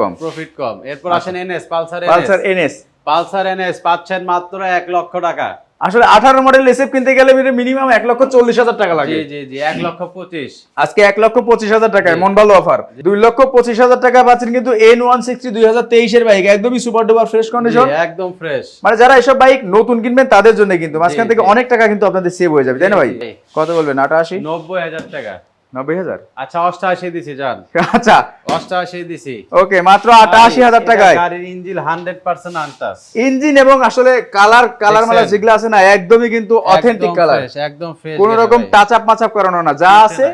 কম। Profit কম। এরপর আসেন NS Pulsar Pulsar NS NS Pulsar NS পাচ্ছেন মাত্র এক লক্ষ টাকা। আসলে আঠারো মডেল এসএফ কিনতে গেলে মিনিমাম এক লক্ষ চল্লিশ হাজার টাকা লাগে। জি জি এক লক্ষ পঁচিশ। আজকে এক লক্ষ পঁচিশ হাজার টাকায় মন ভালো অফার দুই লক্ষ পঁচিশ হাজার টাকা পাচ্ছেন কিন্তু এন ওয়ান সিক্সটি দুই হাজার তেইশের বাইক একদমই সুপার ডুপার ফ্রেশ কন্ডিশন একদম ফ্রেশ মানে যারা এসব বাইক নতুন কিনবেন তাদের জন্য কিন্তু মাঝখান থেকে অনেক টাকা কিন্তু আপনাদের সেভ হয়ে যাবে। তাই না ভাই। কত বলবেন? আটাশি? নব্বই হাজার টাকা। নব্বই হাজার? আচ্ছা অষ্টআশি দিছি যান আচ্ছা। অষ্টআশি দিছি। ওকে মাত্র আটাশি হাজার টাকায়। গাড়ির engine hundred percent untouch. Engine এবং আসলে কালার কালার মালা যেগুলো আছে না একদমই কিন্তু অথেন্টিক কালার। একদম ফ্রেশ কোন রকম টাচ আপ মাচ আপ করানো না যা আছে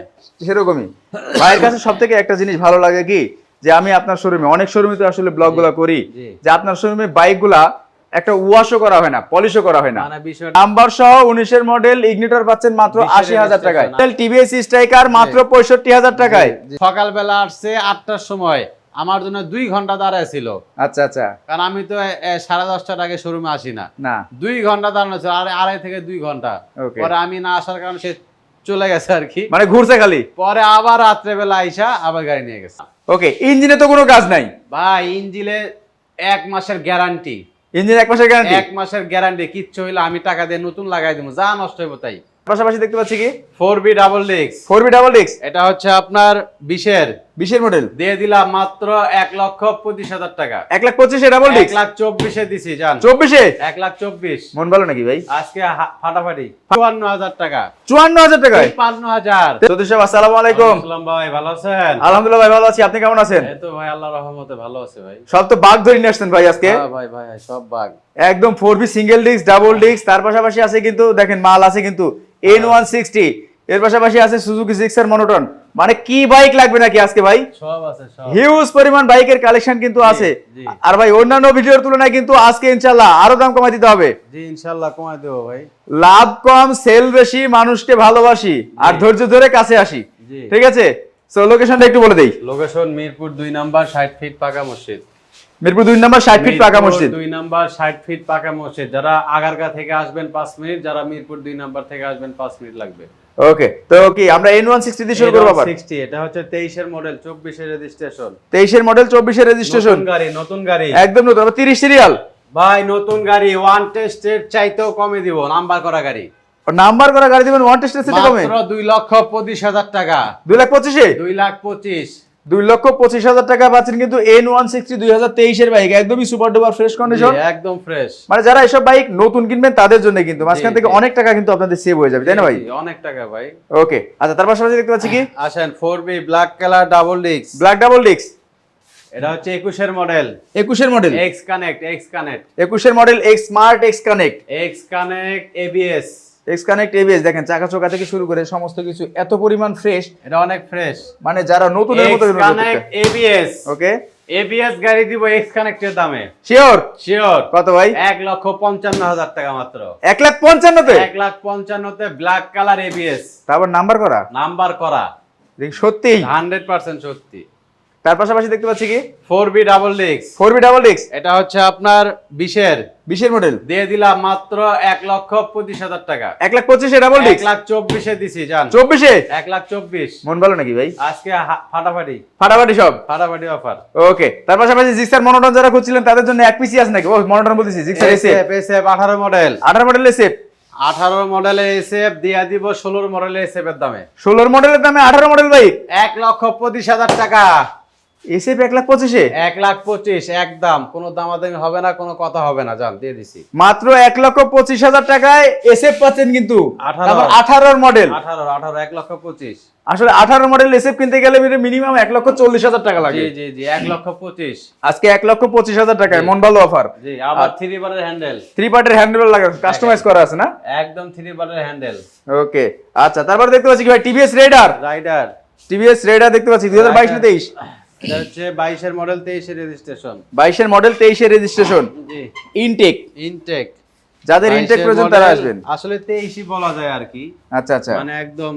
সেরকমই। ভাইয়ের কাছে সব থেকে একটা জিনিস ভালো লাগে কি? যে আমি আপনার শোরুমে অনেক শোরুমে তো আসলে ব্লগগুলা করি। যে আপনার শোরুমে বাইকগুলা একটা ওয়াশও করা হয় না পলিশও করা হয় না। মানে নাম্বার সহ উনিশের মডেল ইগনিটর পাচ্ছেন মাত্র 20 আশি হাজার টাকায়। টিভিএস স্ট্রাইকার মাত্র পঁয়ষট্টি হাজার টাকায়। সকালবেলা আসছে আটটার সময়। আমার জন্য দুই ঘণ্টা দাঁড়ায় ছিল। আচ্ছা আচ্ছা। কারণ আমি তো সাড়ে দশটার আগে শোরুমে আসি না। না। দুই ঘণ্টা দাঁড়ানো ছিল আর আড়াই থেকে দুই ঘণ্টা। পরে আমি না আসার কারণে সে চলে গেছে আর কি। মানে ঘুরছে খালি? পরে আবার রাত্রেবেলা আইসা আবার গাড়ি নিয়ে গেছে। ওকে ইঞ্জিনে তো কোনো কাজ নাই? ভাই ইঞ্জিনে এক মাসের গ্যারান্টি ইঞ্জিন এক মাসের গ্যারান্টি এক মাসের গ্যারান্টি কিচ্ছু হইলে আমি টাকা দিয়ে নতুন লাগাই দেবো যা নষ্ট হইব তাই। পাশাপাশি দেখতে পাচ্ছি কি? ফোর বি ডাবল ডিক্স ফোর বি ডাবল ডিক্স এটা হচ্ছে আপনার বিশের বিশের মডেল দিয়ে দিলাম মাত্র এক লক্ষ পঁচিশ হাজার টাকা। এক লাখ পঁচিশে ডাবল এক লাখ চব্বিশে দিছি জান। চব্বিশে? এক লাখ চব্বিশ। মন ভালো নাকি ভাই? আজকে ফাটাফাটি। চুয়ান্ন হাজার টাকা। চুয়ান্ন হাজার টাকায়? তিপ্পান্ন হাজার। সতীশ সাহেব আসসালামু আলাইকুম। ভাই ভালো আছেন? আলহামদুলিল্লাহ ভাই ভালো আছি। আপনি কেমন আছেন? এই তো ভাই আল্লাহ রহমতে ভালো আছে ভাই। সব তো বাঘ ধরে নিয়ে আসছেন ভাই আজকে? হ্যাঁ ভাই ভাই সব বাঘ। একদম four B single disc double disc তার পাশাপাশি আছে কিন্তু দেখেন মাল আছে কিন্তু এন ওয়ান সিক্সটি এর পাশাপাশি আছে সুজুকি সিক্স এর মনোটন মানে কি বাইক লাগবে নাকি আজকে ভাই? সব আছে সব। হিউজ পরিমাণ বাইকের কালেকশন কিন্তু আছে। আর ভাই অন্যান্য ভিডিওর তুলনায় কিন্তু আজকে ইনশাল্লাহ আরও দাম কমাই দিতে হবে। জি কমাই দেবো ভাই। লাভ কম সেল বেশি মানুষকে ভালোবাসি। আর ধৈর্য ধরে কাছে আসি। ঠিক আছে? সো লোকেশনটা একটু বলে দেই। লোকেশন মিরপুর দুই নাম্বার ষাট ফিট পাকা মসজিদ। মিরপুর দুই নম্বর ষাট ফিট পাকা মসজিদ। দুই নাম্বার ষাট ফিট পাকা মসজিদ। যারা আগারগা থেকে আসবেন পাঁচ মিনিট যারা মিরপুর দুই নাম্বার থেকে আসবেন পাঁচ মিনিট লাগবে। ওকে তো কি আমরা এন ওয়ান সিক্সটি দিয়ে শুরু করব আবার? সিক্সটি এটা হচ্ছে তেইশের মডেল চব্বিশের রেজিস্ট্রেশন তেইশের মডেল চব্বিশের রেজিস্ট্রেশন নতুন গাড়ি নতুন গাড়ি। একদম নতুন আবার তিরিশ সিরিয়াল ভাই নতুন গাড়ি ওয়ান টেস্টের চাইতেও কমে দিব নাম্বার করা গাড়ি। নাম্বার করা গাড়ি দিবেন ওয়ান টেস্টের চাইতে কমে? মাত্র দুই লক্ষ পঁচিশ হাজার টাকা। দুই লাখ পঁচিশে? দুই লাখ পঁচিশ। দুই লক্ষ পঁচিশ হাজার টাকা পাচ্ছেন কিন্তু এন ওয়ান সিক্সটি দুই হাজার তেইশের বাইক একদমই সুপার ডুপার ফ্রেশ কন্ডিশন একদম ফ্রেশ মানে যারা এসব বাইক নতুন কিনবেন তাদের জন্য কিন্তু মাঝখান থেকে অনেক টাকা কিন্তু আপনাদের সেভ হয়ে যাবে তাই না ভাই? অনেক টাকা ভাই। ওকে আচ্ছা তার পাশাপাশি দেখতে পাচ্ছি কি? আসেন four B black colour double ডিক্স ব্ল্যাক ডাবল ডিস্ক এটা হচ্ছে একুশের মডেল একুশের model X connect X connect একুশের model X smart X connect X connect ABS X connect ABS দেখেন চাকা চোকা থেকে শুরু করে সমস্ত কিছু এত পরিমাণ ফ্রেশ এটা অনেক ফ্রেশ মানে যারা মতো X connect ABS okay ABS গাড়ি দিব এক্স কানেক্টের দামে। শিওর শিওর কত ভাই? এক লক্ষ পঞ্চান্ন হাজার টাকা মাত্র। এক লাখ পঞ্চান্নতে? এক লাখ পঞ্চান্নতে ব্ল্যাক কালার এবিএস তারপর নাম্বার করা? নাম্বার করা। দেখি সত্যি? হান্ড্রেড পার্সেন্ট সত্যি। তার পাশাপাশি দেখতে পাচ্ছি কি? ফোর বি ডাবল ডিক্স ফোর বি ডাবল ডিস্ক এটা হচ্ছে আপনার বিশের। বিশের মডেল দিয়ে দিলাম মাত্র এক লক্ষ পঁচিশ হাজার টাকা। এক লাখ পঁচিশে ডাবল ডিক্স এক লাখ চব্বিশে দিছি জান। চব্বিশে? এক লাখ চব্বিশ। মন ভালো নাকি ভাই? আজকে ফাটাফাটি। ফাটাফাটি সব? ফাটাফাটি অফার ওকে তার পাশাপাশি জিক্সার মনোটন যারা খুঁজছিলেন তাদের জন্য এক পিসি আছে নাকি? ও মনোটন বলতেছি জিক্সার এসে এসএফ এসএফ আঠারো মডেল আঠারো মডেল এসে আঠারো মডেলের এসএফ দিয়া দিব ষোলোর মডেলের এসএফ এর দামে। ষোলোর মডেলের দামে আঠারো মডেল বাইক এক লক্ষ পঁচিশ হাজার টাকা। এসে এক লাখ পঁচিশে? এক লাখ পঁচিশ একদম। কোনো দামাদামি হবে না কোনো কথা হবে না। জান দিয়ে দিছি। মাত্র এক লক্ষ পঁচিশ হাজার টাকায় এসে পাচ্ছেন কিন্তু। 18 তারপর আঠারোর মডেল আঠারো আঠারো এক লক্ষ পঁচিশ। আসলে আঠারো মডেল এসএফ কিনতে গেলে মিনিমাম এক লক্ষ চল্লিশ হাজার টাকা লাগে। জি জি জি এক লক্ষ পঁচিশ। আজকে এক লক্ষ পঁচিশ হাজার টাকায় মন ভালো অফার জি আবার থ্রি বারের হ্যান্ডেল থ্রি পার্টের হ্যান্ডেল লাগা কাস্টমাইজ করা আছে না? একদম থ্রি বারের হ্যান্ডেল ওকে আচ্ছা তারপর দেখতে পাচ্ছি কি ভাই TVS Raider Raider TVS Raider দেখতে পাচ্ছি দুই হাজার বাইশ তেইশ এটা হচ্ছে মডেল তেইশের রেজিস্ট্রেশন বাইশের মডেল তেইশের রেজিস্ট্রেশন জি। ইনটেক ইনটেক যাদের ইনটেক প্রয়োজন তারা আসবেন? আসলে তেইশই বলা যায় আর কি। আচ্ছা আচ্ছা। মানে একদম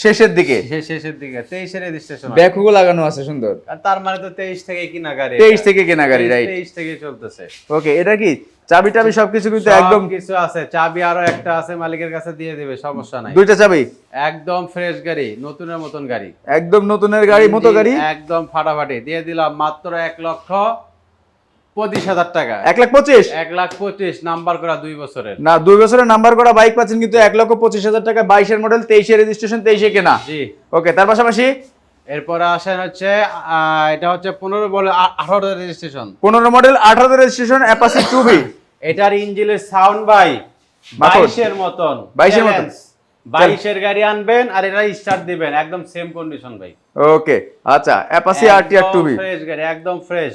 শেষের দিকে? সে- শেষের দিকে। তেইশের রেজিস্ট্রেশন ব্যাকহুকো লাগানো আছে সুন্দর। তার মানে তো তেইশ থেকে কিনা গাড়ি তেইশ থেকে কেনা গাড়ি রাইট তেইশ থেকে চলতেছে। ওকে এটা কি চাবি টাবি সবকিছু কিন্তু একদম কিছু আছে চাবি আরও একটা আছে মালিকের কাছে দিয়ে দেবে সমস্যা নাই। দুইটা চাবি? একদম ফ্রেশ গাড়ি নতুনের মতন গাড়ি। একদম নতুনের গাড়ি মতো গাড়ি? একদম ফাটাফাটি। দিয়ে দিলাম মাত্র এক লক্ষ পঁচিশ হাজার টাকা। এক লাখ পঁচিশ? এক লাখ পঁচিশ নাম্বার করা দুই বছরের। না দুই বছরের নাম্বার করা বাইক পাচ্ছেন কিন্তু এক লক্ষ পঁচিশ হাজার টাকা বাইশের মডেল তেইশে রেজিস্ট্রেশন তেইশে কেনা। জি। ওকে তার পাশাপাশি এরপরে আসেন হচ্ছে এটা হচ্ছে পনেরো বলে আঠারো রেজিস্ট্রেশন পনেরো মডেল আঠারো রেজিস্ট্রেশন অ্যাপাসি টু বি এটার ইঞ্জিনের সাউন্ড বাই। বাইশের মতন। 22 এর মতন। বাইশের গাড়ি আনবেন আর এটা স্টার্ট দিবেন একদম সেম কন্ডিশন ভাই। ওকে আচ্ছা অ্যাপাসি আর টি আর টু বি ফ্রেশ গাড়ি একদম ফ্রেশ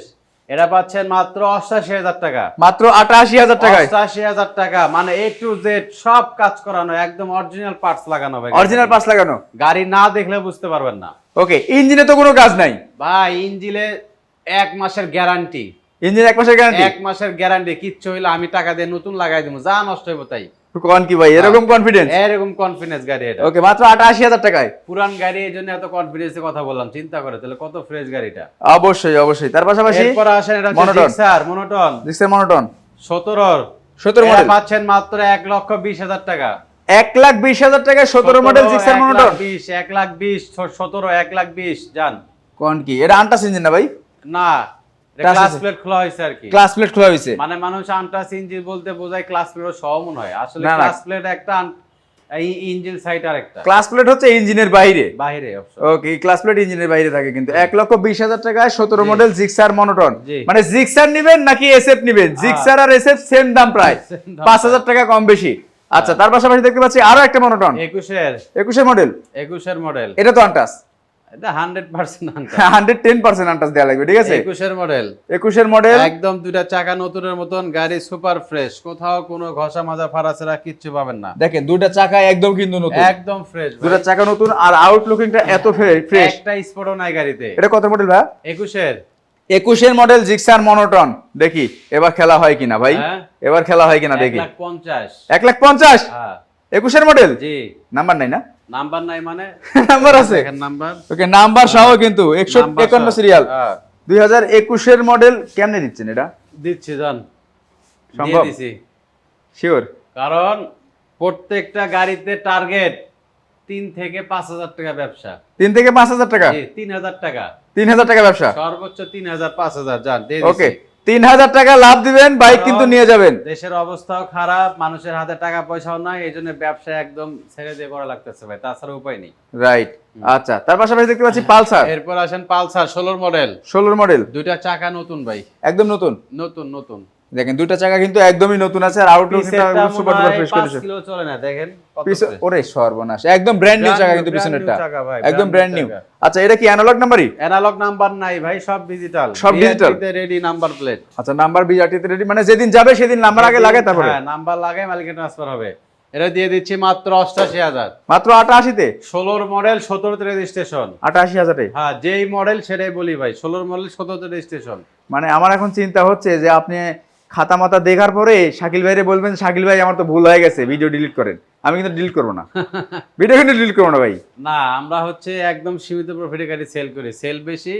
এটা পাচ্ছেন মাত্র অষ্টাশি হাজার টাকা। মাত্র আটাশি হাজার টাকায়। অষ্টাশি হাজার টাকা মানে এ টু জেড সব কাজ করানো একদম অরিজিনাল পার্টস লাগানো ভাই। অরিজিনাল পার্টস লাগানো? গাড়ি না দেখলে বুঝতে পারবেন না। ওকে ইঞ্জিনে তো কোনো কাজ নাই। ভাই ইঞ্জিনে এক মাসের গ্যারান্টি ইঞ্জিন এক মাসের গ্যারান্টি এক মাসের গ্যারান্টি কিচ্ছু হইলে আমি টাকা দিয়ে নতুন লাগাই দেবো যা নষ্ট হইব তাই। কোন কি ভাই? এরকম কনফিডেন্স এরকম কনফিডেন্স গাড়ি এটা। ওকে মাত্র আটাশি হাজার টাকায়। পুরান গাড়ি এই জন্য এত কনফিডেন্সে কথা বললাম চিন্তা করে তাহলে কত ফ্রেশ গাড়িটা? অবশ্যই অবশ্যই। তার পাশাপাশি এরপর আসেন এটা হচ্ছে। জিক্সার মনোটন জিক্সার মনোটন সতেরোর। সতেরো এটা মডেল পাচ্ছেন মাত্র এক লক্ষ বিশ হাজার টাকা। এক লাখ বিশ হাজার টাকায় সতেরো মডেল জিক্সার মনোটন বিশ এক লাখ বিশ সতেরো এক লাখ বিশ যান। কোন কি? এটা আনটাস ইঞ্জিন না ভাই? না ক্লাস প্লেট খোলা হয়েছে আর কি। ক্লাস প্লেট খোলা হয়েছে। মানে মানুষ আনটাস ইঞ্জিন বলতে বোঝায় ক্লাস প্লেট সহ মনে হয়। আসলে না, না। ক্লাস প্লেট একটা ইঞ্জিন সাইড আর ক্লাস প্লেট হচ্ছে ইঞ্জিনের বাইরে। বাইরে ওকে ক্লাস প্লেট ইঞ্জিনের বাইরে থাকে কিন্তু। এক লক্ষ বিশ হাজার টাকায় সতেরো মডেল জিক্সার মনোটন। মানে জিক্সার নিবেন নাকি এসএফ নিবেন? জিক্সার আর এসএফ সেম দাম প্রায়। পাঁচ হাজার টাকা কম বেশি। আচ্ছা তার পাশাপাশি দেখতে পাচ্ছি আরও একটা মনোটন একুশের। একুশের মডেল একুশের মডেল এটা তো আনটাস এটা hundred percent hundred ten percent untouch দেওয়া লাগবে ঠিক আছে? একুশের মডেল একুশের মডেল একদম দুইটা চাকা নতুনের মতন গাড়ি সুপার ফ্রেশ কোথাও কোনো ঘষা মাজা কিচ্ছু পাবেন না। দেখেন দুইটা চাকা একদম কিন্তু নতুন। একদম ফ্রেশ দুইটা চাকা নতুন আর আউটলুকিংটা এত ফ্রেশ একটা স্পটও নাই গাড়িতে। এটা কত মডেল ভাই? একুশের। একুশের মডেল জিক্সার মনোটন দেখি এবার খেলা হয় কিনা ভাই? হ্যাঁ। এবার খেলা হয় কিনা দেখি। পঞ্চাশ। এক লাখ পঞ্চাশ? হ্যাঁ। একুশের মডেল জি। নাম্বার নাই না? নাম্বার নাই মানে? নাম্বার আছে। নাম্বার ওকে নাম্বার সহ কিন্তু একশো নাম্বার একান্ন সহ। সিরিয়াল হ্যাঁ, দুই হাজার একুশের মডেল কেমনে দিচ্ছেন এটা? দিচ্ছি জান। সম্ভব? দিছি। শিওর কারণ প্রত্যেকটা গাড়িতে টার্গেট তিন থেকে পাঁচ হাজার টাকা ব্যবসা। তিন থেকে পাঁচ হাজার টাকা? তিন হাজার টাকা। তিন হাজার টাকা ব্যবসা? সর্বোচ্চ তিন হাজার পাঁচ হাজার যান ওকে। তিন হাজার টাকা লাভ দিবেন বাইক কিন্তু নিয়ে যাবেন। দেশের অবস্থাও খারাপ মানুষের হাতে টাকা পয়সাও নাই এই জন্য ব্যবসা একদম ছেড়ে দিয়ে করা লাগতেছে ভাই তাছাড়া উপায় নেই। রাইট আচ্ছা তার পাশাপাশি দেখতে পাচ্ছি পালসার। এরপর আসেন পালসার ষোলোর মডেল ষোলোর মডেল দুইটা চাকা নতুন ভাই। একদম নতুন। নতুন নতুন। দেখেন দুইটা চাকা কিন্তু একদমই নতুন আছে আর আউটলুক পিছেরটা সুপার ডুপার ফ্রেশ করেছে। কিলো চলে না দেখেন ওরে সর্বনাশ একদম ব্র্যান্ড নিউ চাকা কিন্তু পিছনেরটা। একদম ব্র্যান্ড নিউ আচ্ছা এটা কি অ্যানালগ নাম্বারই? অ্যানালগ নাম্বার নাই ভাই সব ডিজিটাল সব digital? রেডি নাম্বার প্লেট আচ্ছা নাম্বার বিআরটিতে রেডি মানে যেদিন যাবে সেদিন নাম্বার আগে লাগে তারপরে। হ্যাঁ নাম্বার লাগাই মালিকে ট্রান্সফার হবে। এটা দিয়ে দিচ্ছি মাত্র অষ্টাশি হাজার। মাত্র আটাশিতে? ষোলোর মডেল সতেরোতে রেজিস্ট্রেশন আটাশি হাজারে? হ্যাঁ যেই মডেল সেটাই বলি ভাই ষোলোর মডেল সতেরোতে রেজিস্ট্রেশন মানে আমার এখন চিন্তা হচ্ছে যে আপনি খাতা মাতা দেখার পরে শাকিল ভাইরে বলবেন শাকিল ভাই আমার তো ভুল হয়ে গেছে ভিডিও ডিলিট করেন। আমি কিন্তু ডিলিট করব না। ভিডিও কিন্তু ডিলিট করব না ভাই। না আমরা হচ্ছে একদম সীমিত প্রফিটে গাড়ি সেল করি। সেল বেশি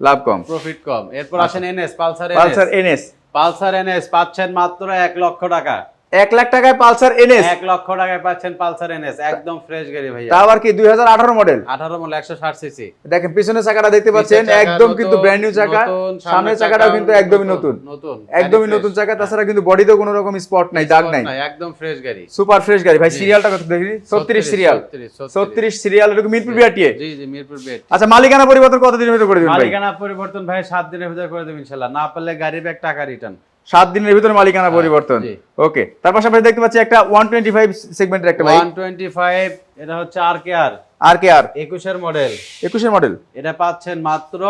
লাভ কম। প্রফিট কম। এরপর আসেন NS Pulsar Pulsar NS NS Pulsar NS পাচ্ছেন মাত্র এক লক্ষ টাকা। এক লাখ টাকায় পালসার এনএস? এক লক্ষ টাকায় পাচ্ছেন পালসার এনএস একদম ফ্রেশ গাড়ি ভাইয়া। তা আবার কি দুই হাজার আঠারো মডেল আঠারো মডেল একশো ষাট সিসি দেখেন পিছনের চাকাটা দেখতে পাচ্ছেন একদম কিন্তু ব্র্যান্ড নিউ চাকা সামনের চাকাটাও কিন্তু একদমই নতুন নতুন। একদমই নতুন চাকা তাছাড়া কিন্তু বডিতেও কোনো রকম স্পট নাই দাগ নাই। একদম ফ্রেশ গাড়ি। সুপার ফ্রেশ গাড়ি। ভাই সিরিয়ালটা কত দেখি? ছত্রিশ সিরিয়াল 36, ছত্রিশ সিরিয়াল এরকম মিরপুর বিআরটিএ জি জি মিরপুর বেড আচ্ছা মালিকানা পরিবর্তন কতদিনের ভিতরে করে দিবেন ভাই? মালিকানা পরিবর্তন ভাই সাত দিনের ভিতরে করে দেবেন ইনশাল্লাহ। না পারলে গাড়ি ব্যাগ টাকা রিটার্ন সাত দিনের ভিতরে মালিকানা পরিবর্তন। ওকে তার পাশাপাশি দেখতে পাচ্ছি একটা ওয়ান টোয়েন্টি ফাইভ সেগমেন্টের একটা ওয়ান টোয়েন্টি ফাইভ এটা হচ্ছে আর কে আর আর কে আর একুশের মডেল একুশের মডেল এটা পাচ্ছেন মাত্র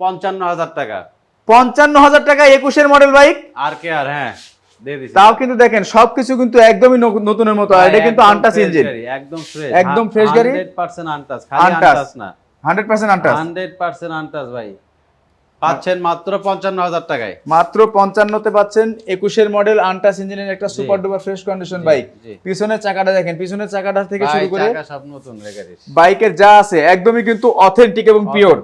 পঞ্চান্ন হাজার টাকা। পঞ্চান্ন হাজার টাকা একুশের মডেল বাইক আর কে আর হ্যাঁ তাও কিন্তু দেখেন সবকিছু কিন্তু একদমই নতুনের মতো আর এটা কিন্তু একদম আনটাস ইঞ্জিন একদম ফ্রেশ একদম fresh গাড়ি? হান্ড্রেড পার্সেন্ট আনটাস খালি আনটাস না। Hundred percent untouch hundred percent untouch ভাই। পাচ্ছেন মাত্র পঞ্চান্ন হাজার টাকায়। মাত্র পঞ্চান্নতে পাচ্ছেন একুশের মডেল আনটাস ইঞ্জিনের একটা super duper fresh condition bike. পিছনের চাকাটা দেখেন পিছনের চাকাটা থেকে শুরু করে। বাইকের যা আছে একদমই কিন্তু অথেন্টিক এবং পিওর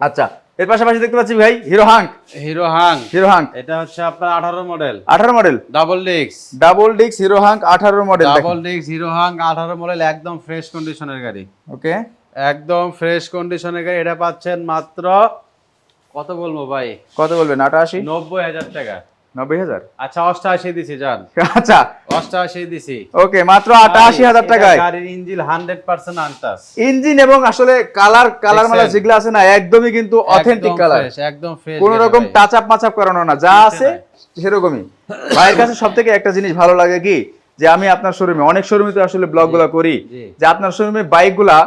আচ্ছা এর পাশাপাশি দেখতে পাচ্ছি ভাই hero hunk. Hero Hang hero hunk. এটা হচ্ছে আপনার আঠারো মডেল আঠারো মডেল ডাবল ডিক্স ডাবল ডিক্স হিরো হাঙ্ক আঠারো মডেল ডাবল ডিক্স হিরো হাং আঠারো মডেল একদম ফ্রেশ কন্ডিশনের গাড়ি। ওকে একদম ফ্রেশ কন্ডিশনের গাড়ি। এটা পাচ্ছেন মাত্র কত বলব ভাই? কত বলবেন? আটাশি? নব্বই হাজার টাকা। নব্বই হাজার? আচ্ছা অষ্টআশি দিছি যান আচ্ছা। অষ্টআশি দিছি। ওকে মাত্র আটাশি হাজার টাকায়। গাড়ির engine hundred percent untouch. Engine এবং আসলে কালার কালার মালা যেগুলো আছে না একদমই কিন্তু অথেন্টিক কালার। একদম ফ্রেশ কোন রকম টাচ আপ মাচ আপ করানো না। যা আছে সেরকমই। ভাইয়ের কাছে সব থেকে একটা জিনিস ভালো লাগে কি? যে আমি আপনার শোরুমে অনেক শোরুমে তো আসলে ব্লগগুলা করি। যে আপনার শোরুমে বাইকগুলা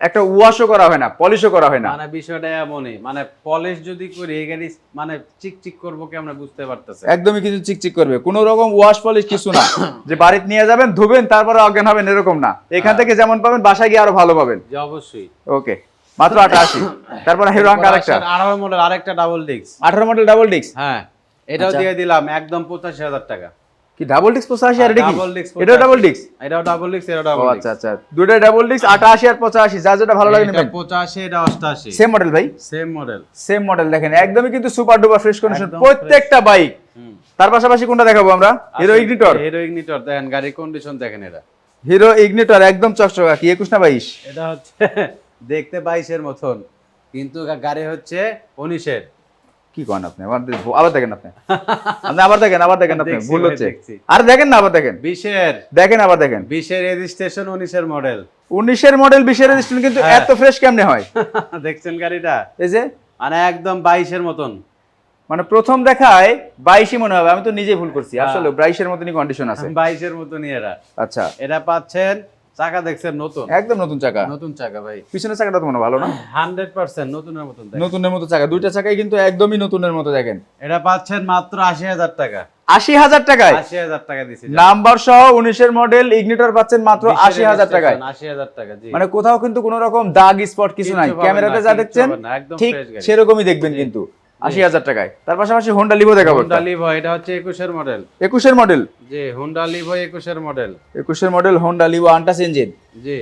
একটা ওয়াশও করা হয় না পলিশও করা হয় না। মানে বিষয়টা এমনই মানে পলিশ যদি করি এই গাড়ি মানে চিক চিক করব কি আমরা বুঝতে পারতেছি একদমই কিন্তু চিকচিক করবে। কোন রকম ওয়াশ পলিশ কিছু না। যে বাড়িতে নিয়ে যাবেন ধুবেন তারপরে অজ্ঞান হবেন এরকম না। এখান থেকে যেমন পাবেন বাসায় গিয়ে আরও ভালো পাবেন। যে অবশ্যই। ওকে মাত্র আটাশি। তারপরে হিরো আরেকটা। আঠারো মডেল আরেকটা ডাবল ডিক্স আঠারো মডেল ডাবল ডিক্স হ্যাঁ এটাও আচ্ছা। দিয়ে দিলাম একদম পঁচাশি হাজার টাকা। কি ডাবল ডিক্স পঁচাশি আর এটা কি? এটাও ডাবল ডিক্স এটাও ডাবল এটাও ও ডাবল আচ্ছা আচ্ছা দুটো ডাবল ডিক্স আটাশি আর পঁচাশি যা যেটা ভালো লাগে নেবেন। পঁচাশি এটা অষ্টাশি। সেম মডেল ভাই? সেম মডেল সেম মডেল দেখেন একদমই কিন্তু সুপার ডুপার ফ্রেশ কন্ডিশন প্রত্যেকটা বাইক তার পাশাপাশি কোনটা দেখাবো আমরা? হিরো ইগনিটর হিরো ইগনিটর দেখেন গাড়ির কন্ডিশন দেখেন এটা। হিরো ইগনিটর একদম চকচকা কি একুশ না বাইশ? এটা হচ্ছে দেখতে বাইশের মতন কিন্তু গাড়ি হচ্ছে উনিশের। কি করেন আপনি? আবার আবার দেখেন আপনি। আপনি আবার দেখেন আবার দেখেন আপনি। ভুল হচ্ছে। আর দেখেন না আবার দেখেন। বিশের। দেখেন আবার দেখেন। বিশের রেজিস্ট্রেশন উনিশের মডেল উনিশের মডেল বিশের রেজিস্ট্রেশন কিন্তু হ্যাঁ। এত ফ্রেশ কেমনে হয়? দেখছেন গাড়িটা? এই যে? মানে একদম বাইশের মতন। মানে প্রথম দেখায় বাইশই মনে হবে আমি তো নিজে ভুল করছি। হ্যাঁ। আসলে বাইশের মতনই কন্ডিশন আছে। বাইশের মতনই এরা। আচ্ছা। এটা পাচ্ছেন চাকা দেখছেন নতুন? একদম নতুন চাকা। নতুন চাকা ভাই। পিছনের চাকাটা তো মনে ভালো না? হান্ড্রেড পার্সেন্ট নতুনের মতন নতুনের মতো চাকা। দুইটা চাকাই কিন্তু একদমই নতুনের মতো দেখেন। এটা পাচ্ছেন মাত্র আশি হাজার টাকা। আশি হাজার টাকায়? আশি হাজার টাকা নাম্বার সহ উনিশের মডেল ইগনিটর পাচ্ছেন মাত্র আশি হাজার টাকায়। আশি হাজার টাকা মানে কোথাও কিন্তু কোন রকম দাগ স্পট কিছু নাই। ক্যামেরাতে যা দেখছেন একদম ঠিক সেরকমই দেখবেন কিন্তু। আশি হাজার টাকায়। তার পাশাপাশি হোন্ডা লিভো দেখাবো হুন্ডা লিভো এটা হচ্ছে একুশের মডেল একুশের মডেল জি হুন্ডা লিভো একুশের মডেল একুশের model Honda Livo untouch engine জি।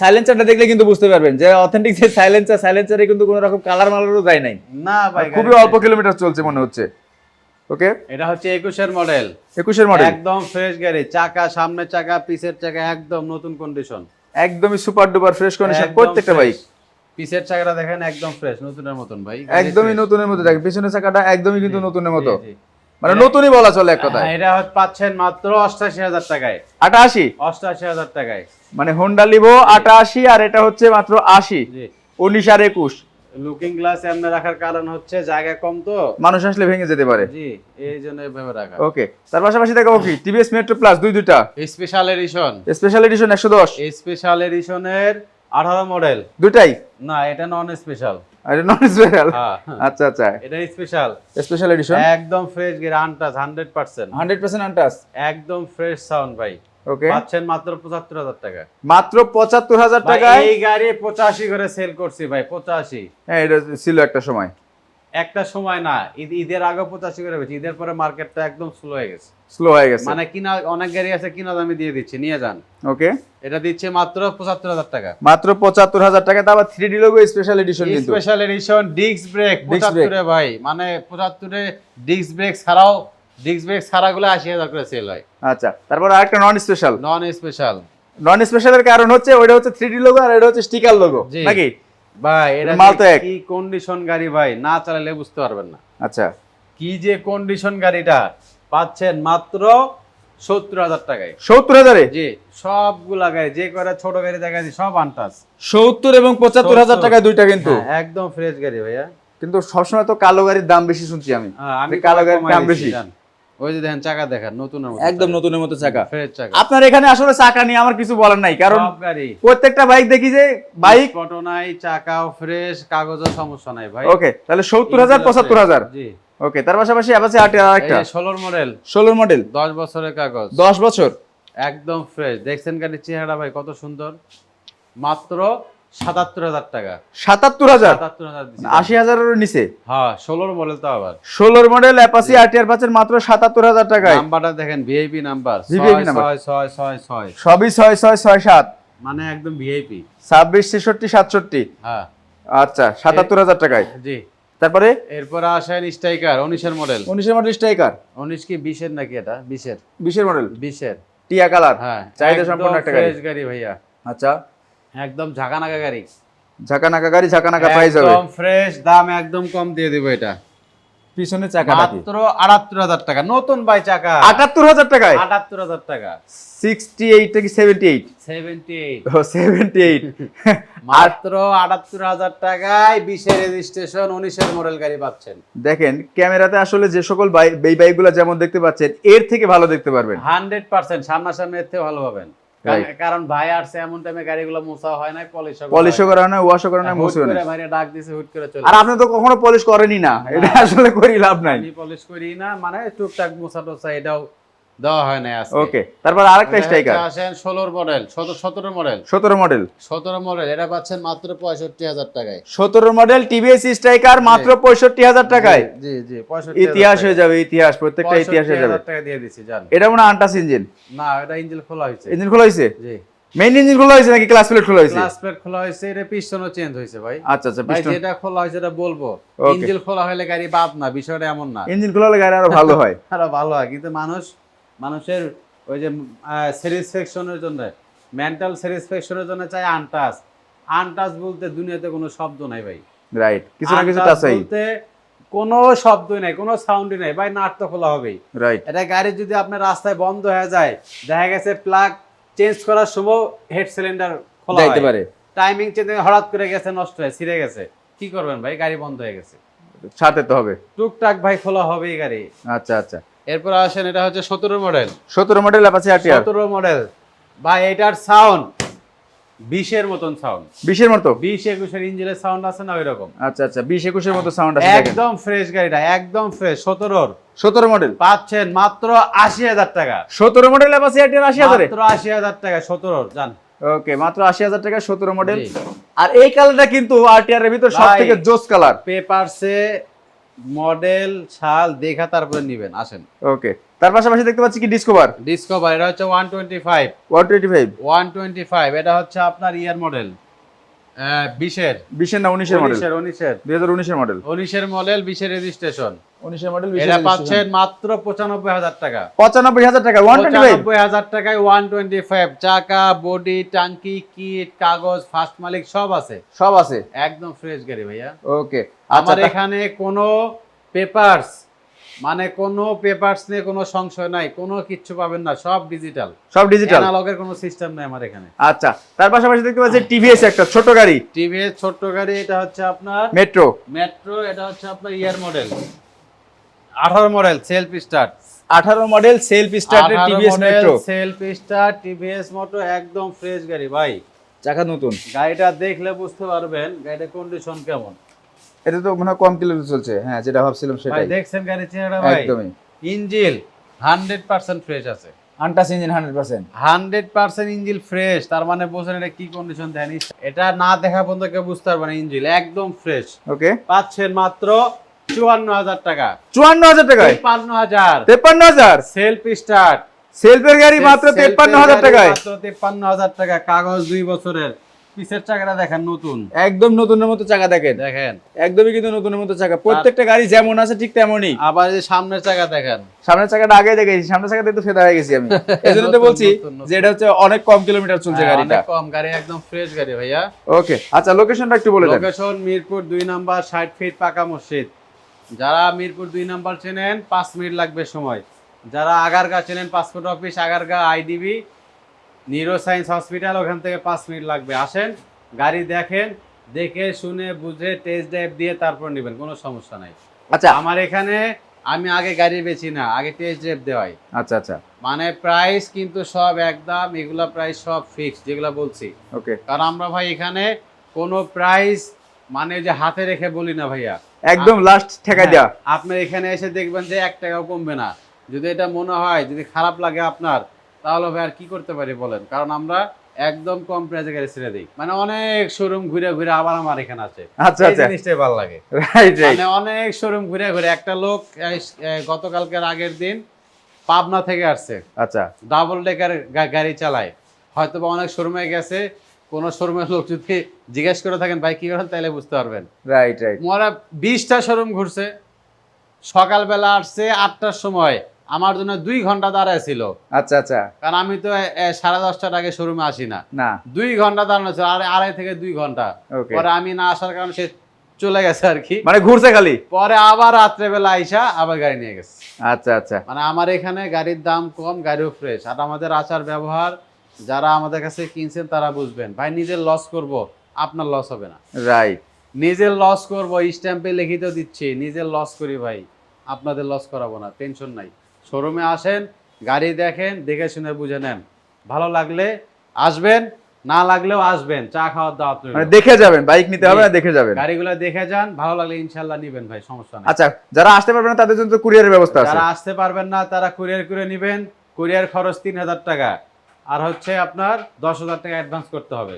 সাইলেন্সারটা দেখলে কিন্তু বুঝতে পারবেন যে অথেন্টিক যে সাইলেন্সার সাইলেন্সারে কিন্তু কোনো রকম কালার মালারও যায় নাই। না ভাই খুবই অল্প কিলোমিটার চলছে মনে হচ্ছে। ওকে এটা হচ্ছে একুশের মডেল একুশের মডেল একদম ফ্রেশ গাড়ি চাকা সামনের চাকা পিছের চাকা একদম নতুন কন্ডিশন একদমই সুপার ডুপার ফ্রেশ কন্ডিশন প্রত্যেকটা বাইক পিছের চাকাটা দেখেন একদম ফ্রেশ নতুনের মতন ভাই। একদমই নতুনের মতো। দেখেন পিছনের চাকাটা একদমই কিন্তু নতুনের মতো। মানে নতুনই বলা চলে এক কথায়। হ্যাঁ, এটা পাচ্ছেন মাত্র অষ্টাশি হাজার টাকায়। আটাশি? অষ্টাশি হাজার টাকায়। মানে হোন্ডা লিভো আটাশি আর এটা হচ্ছে মাত্র আশি। উনিশ আর একুশ। লুকিং গ্লাস এমনি রাখার কারণ হচ্ছে জায়গা কম তো। মানুষ আসলে ভেঙে যেতে পারে। জি এই জন্য এভাবে রাখা। ওকে তার পাশাপাশি দেখাবো কি? টিভিএস মেট্রো প্লাস দুই দুইটা। স্পেশাল এডিশন স্পেশাল এডিশন একশো দশ। স্পেশাল এডিশনের আঠারো মডেল। দুটাই? না এটা নন স্পেশাল এটা নন স্পেশাল হ্যাঁ আচ্ছা আচ্ছা। এটা স্পেশাল স্পেশাল এডিশন একদম ফ্রেশ গিয়ে untouch hundred percent hundred percent untouch একদম ফ্রেশ সাউন্ড ভাই। ওকে পাচ্ছেন মাত্র পঁচাত্তর হাজার টাকা। মাত্র পঁচাত্তর হাজার ভাই, টাকায়? এই গাড়ি পঁচাশি করে সেল করছি ভাই পঁচাশি। হ্যাঁ এটা ছিল একটা সময়। একটা সময় না ঈদের আগে পঁচাশি করে বেশি ঈদের পরে মার্কেটটা একদম স্লো হয়ে গেছে। স্লো হয়ে গেছে। মানে কিনা অনেক গাড়ি আছে কিনা দামে দিয়ে দিচ্ছে নিয়ে যান। ওকে এটা দিচ্ছে মাত্র পঁচাত্তর হাজার টাকা। মাত্র পঁচাত্তর হাজার টাকা তা আবার three D logo special edition special edition disc brake পঁচাত্তরে ভাই মানে পঁচাত্তরে ডিস্ক ব্রেক ছাড়াও ডিস্ক ব্রেক ছাড়াগুলো আশি হাজার করে সেল হয়। আচ্ছা তারপর আরেকটা নন স্পেশাল নন স্পেশাল নন স্পেশালের কারণ হচ্ছে ওইটা হচ্ছে থ্রি ডি লোগো আর এটা হচ্ছে স্টিকার লোগো নাকি? ভাই এটা মাল তো যে এক। কি কন্ডিশন গাড়ি ভাই না চালালে বুঝতে পারবেন না। আচ্ছা। কি যে কন্ডিশন গাড়িটা পাচ্ছেন মাত্র সত্তর হাজার টাকায়। সত্তর হাজারে? জি সবগুলা গাড়ি যে করে ছোট গাড়ি দেখা যায় সব আনটাস সত্তর এবং পঁচাত্তর হাজার টাকায় দুইটা কিন্তু। হ্যাঁ, একদম ফ্রেশ গাড়ি ভাইয়া। কিন্তু সবসময় তো কালো গাড়ির দাম বেশি শুনছি আমি। হ্যাঁ, আমি কালো গাড়ির দাম বেশি। জান। ওই যে দেখেন চাকা দেখেন নতুনের মতো একদম নতুনের মতো চাকা। ফ্রেশ চাকা। আপনার এখানে আসলে চাকা নিয়ে আমার কিছু বলার নাই কারণ প্রত্যেকটা বাইক দেখি যে বাইক ফটো নাই চাকাও ফ্রেশ কাগজের সমস্যা নাই ভাই। ওকে তাহলে সত্তর হাজার পঁচাত্তর হাজার। জি। ওকে তার পাশাপাশি আছে আট আরেকটা ষোলোর মডেল ষোলোর মডেল দশ বছরের কাগজ। দশ বছর। একদম ফ্রেশ দেখছেন গাড়ির চেহারা ভাই কত সুন্দর। মাত্র সাতাত্তর হাজার টাকা। সাতাত্তর হাজার? সাতাত্তর হাজার আশি হাজারের নিচে? হ্যাঁ ষোলোর মডেল তো আবার। ষোলোর মডেল অ্যাপাসি আরটিআর পাচ্ছেন মাত্র সাতাত্তর হাজার টাকায়। নাম্বারটা দেখেন ভিআইপি নাম্বার VIP নাম্বার। ছয় ছয় ছয় ছয় সবই ছয় ছয় ছয় সাত। মানে একদম ভিআইপি ছাব্বিশ ছেষট্টি সাতষট্টি। হ্যাঁ। আচ্ছা সাতাত্তর হাজার টাকায়। জি। তারপরে? এরপর আসেন স্ট্রাইকার উনিশের মডেল উনিশের মডেল স্ট্রাইকার উনিশ কি বিশের নাকি এটা? বিশের। বিশের মডেল বিশের। টিয়া কালার। হ্যাঁ চাহিদা সম্পন্ন একটা গাড়ি ভাইয়া। আচ্ছা। একদম ঝাঁকানাকা গাড়ি। ঝাঁকানাকা গাড়ি ঝাঁকানাকা প্রাইস হবে। একদম ফ্রেশ দাম একদম কম দিয়ে দিব এটা। পিছনে চাকা মাত্র আটাত্তর হাজার টাকা নতুন বাই চাকা। আটাত্তর হাজার টাকায়? আটাত্তর হাজার টাকা। সিক্সটি এইট থেকে সেভেন্টি এইট সেভেন্টি এইট ও সেভেন্টি এইট মাত্র আটাত্তর হাজার টাকায় বিশের রেজিস্ট্রেশন উনিশের মডেল গাড়ি পাচ্ছেন। দেখেন ক্যামেরাতে আসলে যে সকল বাইক এই বাইকগুলো যেমন দেখতে পাচ্ছেন এর থেকে ভালো দেখতে পারবেন। হান্ড্রেড পার্সেন্ট সামনাসামনি এর থেকে ভালো পাবেন. কারণ ভাই আসছে এমন টাইমে গাড়িগুলো মোছা হয় না পলিশ পলিশও করা হয় না ওয়াশ করা হয় না মুছেও না ভাই ডাক দিছে হুট করে চলে আর আপনি তো কখনো পলিশ করেনই না। এটা আসলে করি লাভ নাই। আমি পলিশ করি না মানে টুকটাক মোছা টোছা এটাও দেওয়া হয় না ওকে তারপর আরেকটা স্ট্রাইকার এটা আসেন ষোলোর মডেল সতেরো মডেল সতেরো মডেল সতেরো মডেল এটা পাচ্ছেন মাত্র পঁয়ষট্টি হাজার টাকায়। সতেরো মডেল টিভিএস স্ট্রাইকার মাত্র পঁয়ষট্টি হাজার টাকায়। জি জি ইতিহাস হয়ে যাবে ইতিহাস প্রত্যেকটা ইতিহাস হয়ে যাবে। টাকা দিয়ে দিছি জান। এটা মনে আন্টাস ইঞ্জিন না এটা ইঞ্জিন খোলা হয়েছে। ইঞ্জিন খোলা হয়েছে? জি। মেইন ইঞ্জিন খোলা হয়েছে নাকি ক্লাস প্লেট খোলা হয়েছে? ক্লাস প্লেট খোলা হয়েছে এটা পিস্টনও চেঞ্জ হয়েছে ভাই। আচ্ছা আচ্ছা ভাই যেটা খোলা হয়েছে এটা বলব. ইঞ্জিন খোলা হলে গাড়ি বাদ না বিষয়টা এমন না। ইঞ্জিন খোলা হলে গাড়ি আরও ভালো হয়। আরও ভালো হয় কিন্তু মানুষ মানুষের ওই যে স্যাটিসফ্যাকশনের জন্য মেন্টাল স্যাটিসফ্যাকশনের জন্য চাই আনটাচ আনটাচ বলতে দুনিয়াতে কোনো শব্দ নাই ভাই। রাইট কিছু না কিছু টাচাই বলতে কোনো শব্দই নাই কোনো সাউন্ডই নাই। ভাই নাট তো খোলা হবেই। রাইট এটা গাড়ি যদি আপনার রাস্তায় বন্ধ হয়ে যায় দেখা গেছে প্লাগ চেঞ্জ করার সময় হেড সিলিন্ডার খোলা যাইতে পারে। টাইমিং চেঞ্জ হঠাৎ করে গেছে নষ্ট হয়ে ছিঁড়ে গেছে। কি করবেন ভাই? গাড়ি বন্ধ হয়ে গেছে। সাথে তো হবে। টুকটাক ভাই খোলা হবেই গাড়ি। আচ্ছা আচ্ছা। এরপর আসেন এটা হচ্ছে সতেরো মডেল সতেরো মডেল আরটিআর সতেরো মডেল ভাই এটার সাউন্ড বিশের মতন সাউন্ড বিশের মতো? বিশ একুশের ইঞ্জিনের সাউন্ড আছে না ওই রকম আচ্ছা আচ্ছা বিশ একুশের মতো সাউন্ড আছে একদম ফ্রেশ গাড়িটা একদম ফ্রেশ সতেরোর। সতেরো মডেল পাচ্ছেন মাত্র আশি হাজার টাকা। সতেরো মডেল আরটিআর আশি হাজারে? মাত্র আশি হাজার টাকা সতেরোর জান। ওকে মাত্র আশি হাজার টাকা সতেরো মডেল আর এই কালারটা কিন্তু আরটিআর এর ভিতর সব থেকে জোস কালার পেপারসে মডেল শাল দেখা তারপরে নিবেন আসেন। ওকে তার পাশাপাশি দেখতে পাচ্ছি কি ডিসকভার ডিসকভার এটা হচ্ছে one twenty five. One twenty five. One twenty five এটা হচ্ছে আপনার ইয়ার মডেল। বিশের। বিশের না উনিশের মডেল উনিশের উনিশের। দুই হাজার উনিশের মডেল উনিশের মডেল বিশের রেজিস্ট্রেশন উনিশের মডেল এটা পাচ্ছেন মাত্র পঁচানব্বই হাজার টাকা। পঁচানব্বই হাজার টাকা ওয়ান পঁচানব্বই হাজার টাকায় ওয়ান টোয়েন্টি ফাইভ চাকা বডি টাঙ্কি কিট কাগজ ফার্স্ট মালিক সব আছে। সব আছে? একদম ফ্রেশ গাড়ি ভাইয়া। ওকে আমার আচ্ছা এখানে কোনো পেপারস মানে কোনো পেপারস নিয়ে কোনো সংশয় নাই কোনো কিচ্ছু পাবেন না সব ডিজিটাল সব ডিজিটাল অ্যানালগের কোনো সিস্টেম নাই আমার এখানে। আচ্ছা তার পাশাপাশি দেখতে পাচ্ছি টিভিএস একটা ছোট গাড়ি। টিভিএস ছোট্ট গাড়ি এটা হচ্ছে আপনার মেট্রো মেট্রো এটা হচ্ছে আপনার ইয়ার মডেল আঠারো মডেল সেলফ স্টার্ট আঠারো model self স্টার্টের TVS Metro self start TVS মোটো একদম ফ্রেশ গাড়ি ভাই। চাকা নতুন। গাড়িটা দেখলে বুঝতে পারবেন গাড়িটার কন্ডিশন কেমন। এটা তো মনে হয় কম কিলোমিটার চলছে। হ্যাঁ যেটা ভাবছিলাম ভাই সেটাই। দেখছেন গাড়ির চেহারা ভাই? একদমই। হান্ড্রেড পার্সেন্ট ফ্রেশ আছে। Untouch engine hundred percent. Hundred percent engine fresh তার মানে বোঝেন এটা কি কন্ডিশন দেন এটা না দেখা পর্যন্ত কেউ বুঝতে পারবে না ইঞ্জিল একদম ফ্রেশ। ওকে পাচ্ছেন মাত্র চুয়ান্ন হাজার টাকা। চুয়ান্ন হাজার টাকায়? তিপ্পান্ন হাজার। তেপ্পান্ন হাজার? Self start. সেলফের গাড়ি মাত্র তেপ্পান্ন হাজার টাকায়। মাত্র তিপ্পান্ন হাজার টাকা কাগজ দুই বছরের। পিছের চাকাটা দেখেন নতুন। একদম নতুনের মতো চাকা দেখেন। দেখেন। একদমই কিন্তু নতুনের মতো চাকা। প্রত্যেকটা গাড়ি যেমন আছে ঠিক তেমনই। আবার এই যে সামনের চাকা দেখেন। সামনের চাকাটা আগে দেখেছি সামনের চাকাতে তো ফেদা হয়ে গেছি আমি। এই জন্য তো বলছি। যে এটা হচ্ছে অনেক কম কিলোমিটার চলছে হ্যাঁ, গাড়িটা। অনেক কম গাড়ি একদম ফ্রেশ গাড়ি ভাইয়া। ওকে আচ্ছা লোকেশনটা একটু বলে দেন। লোকেশন মিরপুর দুই নাম্বার ষাট ফিট পাকা মসজিদ। যারা মিরপুর দুই নাম্বার চেনেন পাঁচ মিনিট লাগবে সময়। যারা আগারগা চেনেন passport office Agargaon IDB neuroscience hospital ওখান থেকে পাঁচ মিনিট লাগবে। আসেন গাড়ি দেখেন দেখে শুনে বুঝে টেস্ট ড্রাইভ দিয়ে তারপর নেবেন কোনো সমস্যা নাই। আচ্ছা। আমার এখানে আমি আগে গাড়ি বেচি না আগে টেস্ট ড্রাইভ দেওয়াই। আচ্ছা আচ্ছা। মানে প্রাইস কিন্তু সব একদম এগুলা প্রাইস সব ফিক্স যেগুলো বলছি। ওকে। কারণ আমরা ভাই এখানে কোনো প্রাইস মানে যে হাতে রেখে বলি না ভাইয়া। একদম লাস্ট ঠেকাই দেওয়া। হ্যাঁ, আপনার এখানে এসে দেখবেন যে এক টাকাও কমবে না। যদি এটা মনে হয় যদি খারাপ লাগে আপনার তাহলে ভাই আর কি করতে পারি বলেন? কারণ আমরা একদম কম প্রাইসে গাড়ি ছেড়ে দিই। মানে অনেক শোরুম ঘুরে ঘুরে আবার আমার এখানে আছে আচ্ছা, এই আচ্ছা। জিনিসটাই ভালো লাগে। রাইট রাইট মানে অনেক শোরুম ঘুরে ঘুরে একটা লোক গতকালকের আগের দিন পাবনা থেকে আসছে। আচ্ছা। ডাবল ডেকার গাড়ি চালায়। হয়তো বা অনেক শোরুমে গেছে কোন শোরুমের লোক যদি জিজ্ঞেস করে থাকেন ভাই কি করেন? তাহলে বুঝতে পারবেন। রাইট রাইট মোরা বিশটা শোরুম ঘুরছে। সকালবেলা আসছে আটটার সময়। আমার জন্য দুই ঘণ্টা দাঁড়ায় ছিল। আচ্ছা আচ্ছা। কারণ আমি তো সাড়ে দশটার আগে শোরুমে আসি না। না। দুই ঘণ্টা দাঁড়ানো ছিল আর আড়াই থেকে দুই ঘণ্টা। পরে আমি না আসার কারণে সে চলে গেছে আর কি। মানে ঘুরছে খালি? পরে আবার রাত্রেবেলা আইসা আবার গাড়ি নিয়ে গেছে। আচ্ছা আচ্ছা। মানে আমার এখানে গাড়ির দাম কম গাড়িও ফ্রেশ আর আমাদের আচার ব্যবহার যারা আমাদের কাছে কিনছেন তারা বুঝবেন। ভাই নিজের লস করব আপনার লস হবে না। রাইট নিজের লস করব স্ট্যাম্পে লিখিত দিচ্ছি নিজের লস করি ভাই আপনাদের লস করাবো না টেনশন নাই। শোরুমে আসেন গাড়ি দেখেন দেখে শুনে বুঝে নেন। ভালো লাগলে আসবেন না লাগলেও আসবেন চা খাওয়ার দাওয়াত। মানে দেখে যাবেন বাইক নিতে হবে না দেখে যাবেন। গাড়িগুলো দেখে যান ভালো লাগলে ইনশাল্লাহ নিবেন ভাই সমস্যা নেই। আচ্ছা যারা আসতে পারবে না তাদের জন্য তো কুরিয়ারের ব্যবস্থা আছে। যারা আসতে পারবেন না তারা কুরিয়ার করে নেবেন। কুরিয়ার খরচ তিন হাজার টাকা। আর হচ্ছে আপনার দশ হাজার টাকা অ্যাডভান্স করতে হবে।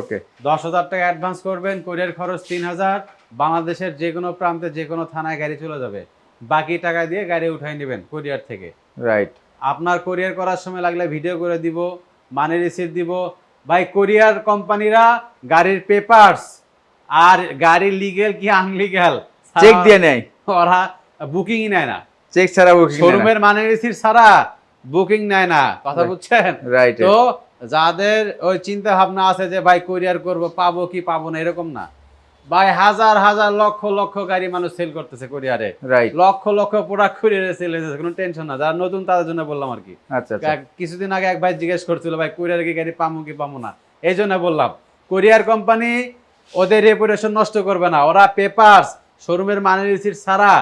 ওকে। দশ হাজার টাকা অ্যাডভান্স করবেন কুরিয়ার খরচ তিন হাজার। বাংলাদেশের যে কোনো প্রান্তে যে কোনো থানায় গাড়ি চলে যাবে। বাকি টাকা দিয়ে গাড়ি উঠাই নেবেন কুরিয়ার থেকে। রাইট আপনার কোরিয়ার করার সময় লাগলে ভিডিও করে দিব মানি রিসিপ্ট দিব। ভাই কোরিয়ার কোম্পানিরা গাড়ির পেপারস আর গাড়ি লিগেল কি আনলিগেল চেক দিয়ে নেয়। ওরা বুকিংই নেয় না। চেক ছাড়া বুকিং শোরুমের মানি রিসিপ্ট ছাড়া বুকিং নেয় না। কথা. বুঝছেন? রাইট তো যাদের ওই চিন্তা ভাবনা আছে যে ভাই কোরিয়ার করব পাবো কি পাবো না এরকম না। ভাই হাজার হাজার লক্ষ লক্ষ গাড়ি মানুষ সেল করতেছে কোরিয়ারে right lakh lakh product কোরিয়ারে sell হয়েছে কোনো টেনশন না। যারা নতুন তাদের জন্য বললাম আর কি। আচ্ছা আচ্ছা। কিছুদিন আগে এক ভাই জিজ্ঞেস করছিল ভাই কোরিয়ার কি গাড়ি পামো কি পামো না? এই জন্য বললাম কোরিয়ার কোম্পানি ওদের রেপুটেশন নষ্ট করবে না। ওরা পেপারস শোরুমের মানি রিসিপ্ট ছাড়া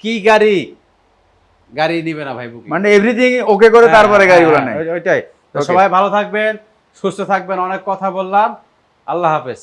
কি গাড়ি গাড়ি নিবে না ভাই বুকিং মানে এভরিথিং ওকে করে তারপরে গাড়িগুলো নেয়। ওইটাই। তো সবাই ভালো থাকবেন সুস্থ থাকবেন। অনেক কথা বললাম। আল্লাহ হাফেজ।